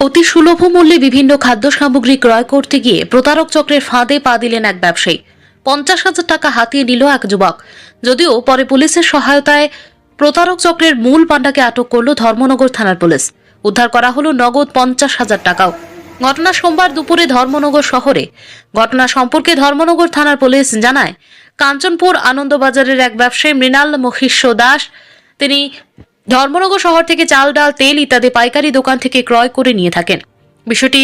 অতি সুলভ মূল্যে বিভিন্ন খাদ্য সামগ্রী ক্রয় করতে গিয়ে প্রতারক চক্রের ফাঁদে পা দিলেন এক ব্যবসায়ী। পঞ্চাশ হাজার টাকা হাতিয়ে নিল এক যুবক। যদিও পরে পুলিশের সহায়তায় প্রতারক চক্রের মূল পাণ্ডাকে আটক করল ধর্মনগর থানার পুলিশ। উদ্ধার করা হলো নগদ পঞ্চাশ হাজার টাকাও। ঘটনা সোমবার দুপুরে ধর্মনগর শহরে। ঘটনা সম্পর্কে ধর্মনগর থানার পুলিশ জানায়, কাঞ্চনপুর আনন্দবাজারের এক ব্যবসায়ী মৃণাল মহিষ্য দাস, তিনি ধর্মনগর শহর থেকে চাল, ডাল, তেল ইত্যাদি পাইকারি দোকান থেকে ক্রয় করে নিয়ে থাকেন। বিষয়টি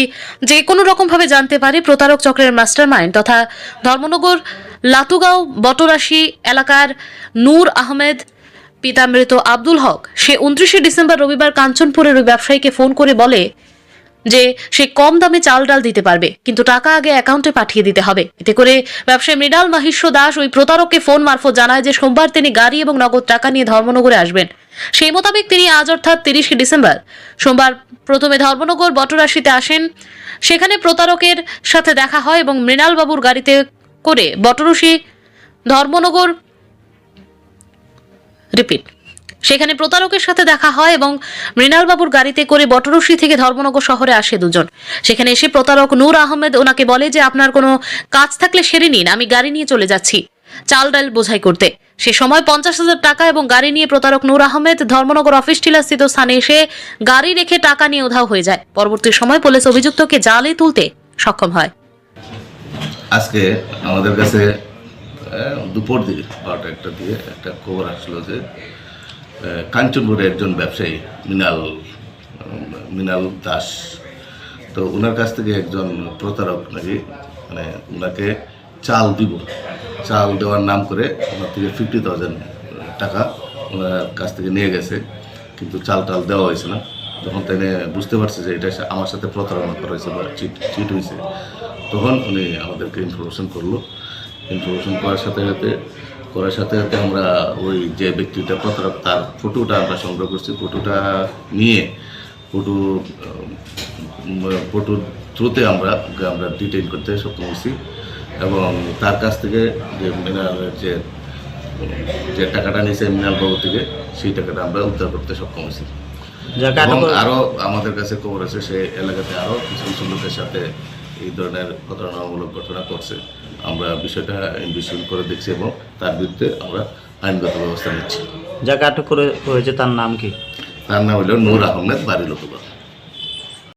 যে কোনো রকমভাবে জানতে পারে প্রতারক চক্রের মাস্টারমাইন্ড তথা ধর্মনগর লাতুগাঁও বটরাশি এলাকার নূর আহমেদ পিতা মৃত আব্দুল হক। সে উনত্রিশে ডিসেম্বর রবিবার কাঞ্চনপুরের ওই ব্যবসায়ীকে ফোন করে বলে যে সে কম দামে চাল ডাল দিতে পারবে, কিন্তু টাকা আগে অ্যাকাউন্টে পাঠিয়ে দিতে হবে। এতে করে ব্যবসায়ী মৃণাল মাহিষ্য দাস ওই প্রতারককে ফোন মারফত জানায় যে সোমবার তিনি গাড়ি এবং নগদ টাকা নিয়ে ধর্মনগরে আসবেন। সেই মোতাবেক তিনি আজ অর্থাৎ তিরিশে ডিসেম্বর, সোমবার প্রথমে ধর্মনগর বটরাশিতে আসেন। সেখানে প্রতারকের সাথে দেখা হয় এবং মৃণাল বাবুর গাড়িতে করে বটরশি ধর্মনগর রিপিট। সেখানে প্রতারকের সাথে দেখা হয় এবং মৃণালবাবুর গাড়িতে করে বটরশি থেকে ধর্মনগর শহরে আসে দুজন। সেখানে এসে প্রতারক নূর আহমেদ ওনাকে বলে যে, আপনার কোনো কাজ থাকলে সেরে নিন, আমি গাড়ি নিয়ে চলে যাচ্ছি। চাল ডাল বোঝাই করতে। সে সময় পঞ্চাশ হাজার টাকা এবং গাড়ি নিয়ে প্রতারক নূর আহমেদ ধর্মনগর অফিস টিলাস্থিত স্থানে এসে গাড়ি রেখে টাকা নিয়ে উধাও হয়ে যায়। পরবর্তী সময় পুলিশ অভিযুক্তকে জালে তুলতে সক্ষম হয়। আজকে আমাদের কাছে দুপুর দিকে, বারোটা একটা দিয়ে একটা খবর আসলো যে আহ, কাঞ্চনপুরে একজন ব্যবসায়ী মিনাল উম, মিনাল দাস। তো ওনার কাছ থেকে একজন প্রতারক নাকি মানে ওনাকে চাল দিব। চাল দেওয়ার নাম করে ওনার থেকে ফিফটি থাউজেন্ড টাকা ওনার কাছ থেকে নিয়ে গেছে কিন্তু চাল টাল দেওয়া হয়েছে না। তখন তাই বুঝতে পারছে যে এটা আমার সাথে প্রতারণা করা হয়েছে বা চিট চিট হয়েছে। তখন উনি আমাদেরকে ইনফরমেশন করল। ইনফরমেশন করার সাথে সাথে করার সাথে সাথে আমরা ওই যে ব্যক্তিটা প্রতারক তার ফটোটা আমরা সংগ্রহ করছি। ফটোটা নিয়ে ফটো ফটোর থ্রুতে আমরা আমরা ডিটেইন করতে সক্ষম হয়েছি এবং তার কাছ থেকে যে মিনারের যে যে টাকাটা নিয়েছে মিনাল বাবু থেকে সেই টাকাটা আমরা উদ্ধার করতে সক্ষম হয়েছি। এবং আরও আমাদের কাছে খবর আছে সে এলাকাতে আরও কিছু কিছু লোকের সাথে এই ধরনের প্রতারণামূলক ঘটনা করছে। আমরা বিষয়টা ইনভেস্টিগেশন করে দেখছি এবং তার বিরুদ্ধে আমরা আইনগত ব্যবস্থা নিচ্ছি। যাকে আটক করে হয়েছে তার নাম কি? তার নাম হলো নূর আহমেদ বাড়ি লোকবা